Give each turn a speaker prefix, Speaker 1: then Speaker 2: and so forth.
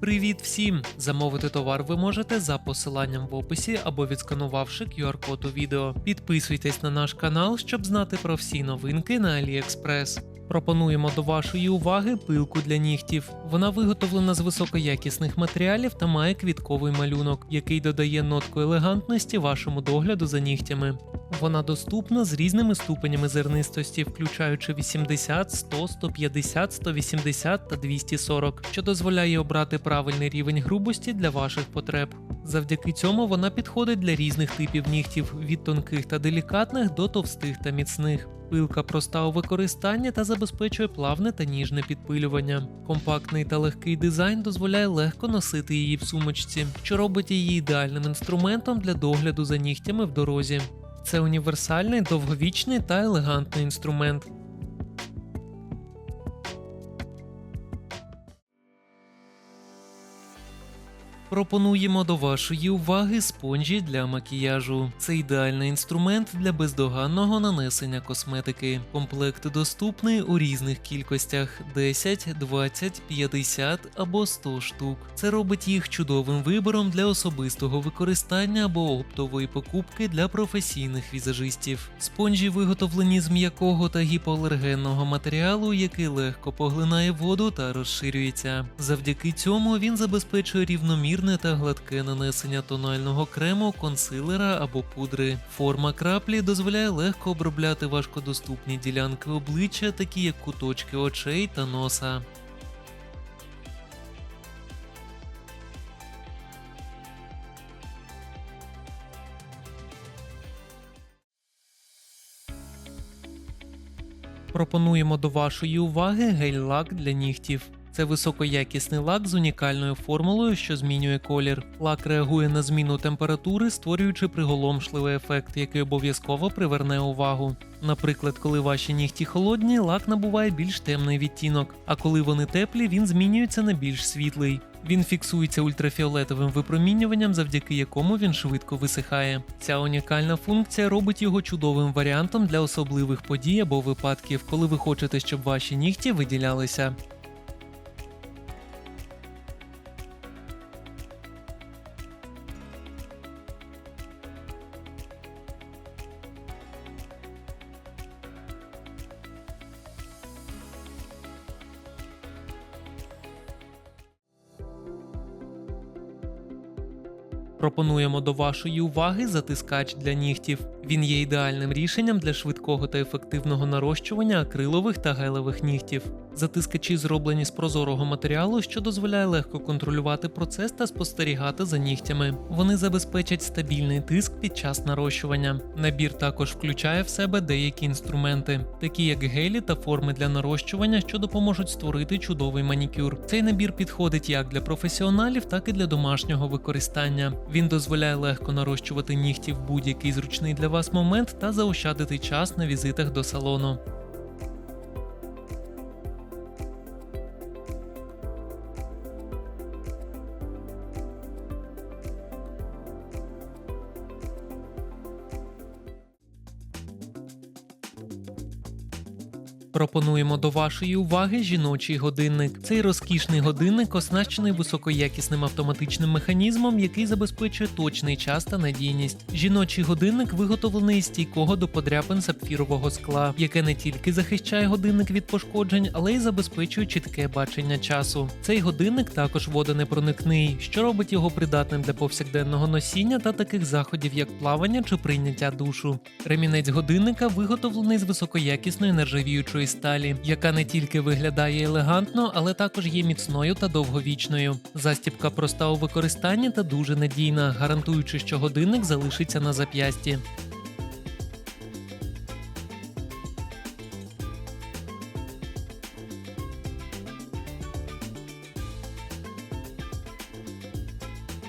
Speaker 1: Привіт всім! Замовити товар ви можете за посиланням в описі або відсканувавши QR-код у відео. Підписуйтесь на наш канал, щоб знати про всі новинки на AliExpress. Пропонуємо до вашої уваги пилку для нігтів. Вона виготовлена з високоякісних матеріалів та має квітковий малюнок, який додає нотку елегантності вашому догляду за нігтями. Вона доступна з різними ступенями зернистості, включаючи 80, 100, 150, 180 та 240, що дозволяє обрати правильний рівень грубості для ваших потреб. Завдяки цьому вона підходить для різних типів нігтів від тонких та делікатних до товстих та міцних. Пилка проста у використанні та забезпечує плавне та ніжне підпилювання. Компактний та легкий дизайн дозволяє легко носити її в сумочці, що робить її ідеальним інструментом для догляду за нігтями в дорозі. Це універсальний, довговічний та елегантний інструмент. Пропонуємо до вашої уваги спонжі для макіяжу. Це ідеальний інструмент для бездоганного нанесення косметики. Комплект доступний у різних кількостях: 10, 20, 50 або 100 штук. Це робить їх чудовим вибором для особистого використання або оптової покупки для професійних візажистів. Спонжі виготовлені з м'якого та гіпоалергенного матеріалу, який легко поглинає воду та розширюється. Завдяки цьому він забезпечує рівномірне та гладке нанесення тонального крему, консилера або пудри. Форма краплі дозволяє легко обробляти важкодоступні ділянки обличчя, такі як куточки очей та носа. Пропонуємо до вашої уваги гель-лак для нігтів. Це високоякісний лак з унікальною формулою, що змінює колір. Лак реагує на зміну температури, створюючи приголомшливий ефект, який обов'язково приверне увагу. Наприклад, коли ваші нігті холодні, лак набуває більш темний відтінок, а коли вони теплі, він змінюється на більш світлий. Він фіксується ультрафіолетовим випромінюванням, завдяки якому він швидко висихає. Ця унікальна функція робить його чудовим варіантом для особливих подій або випадків, коли ви хочете, щоб ваші нігті виділялися. Пропонуємо до вашої уваги затискач для нігтів. Він є ідеальним рішенням для швидкого та ефективного нарощування акрилових та гелевих нігтів. Затискачі зроблені з прозорого матеріалу, що дозволяє легко контролювати процес та спостерігати за нігтями. Вони забезпечать стабільний тиск під час нарощування. Набір також включає в себе деякі інструменти, такі як гелі та форми для нарощування, що допоможуть створити чудовий манікюр. Цей набір підходить як для професіоналів, так і для домашнього використання. Він дозволяє легко нарощувати нігті в будь-який зручний для вас момент та заощадити час на візитах до салону. Пропонуємо до вашої уваги жіночий годинник. Цей розкішний годинник оснащений високоякісним автоматичним механізмом, який забезпечує точний час та надійність. Жіночий годинник виготовлений із стійкого до подряпин сапфірового скла, яке не тільки захищає годинник від пошкоджень, але й забезпечує чітке бачення часу. Цей годинник також водонепроникний, що робить його придатним для повсякденного носіння та таких заходів, як плавання чи прийняття душу. Ремінець годинника виготовлений з високоякісної нержавіючої сталі, яка не тільки виглядає елегантно, але також є міцною та довговічною. Застібка проста у використанні та дуже надійна, гарантуючи, що годинник залишиться на зап'ясті.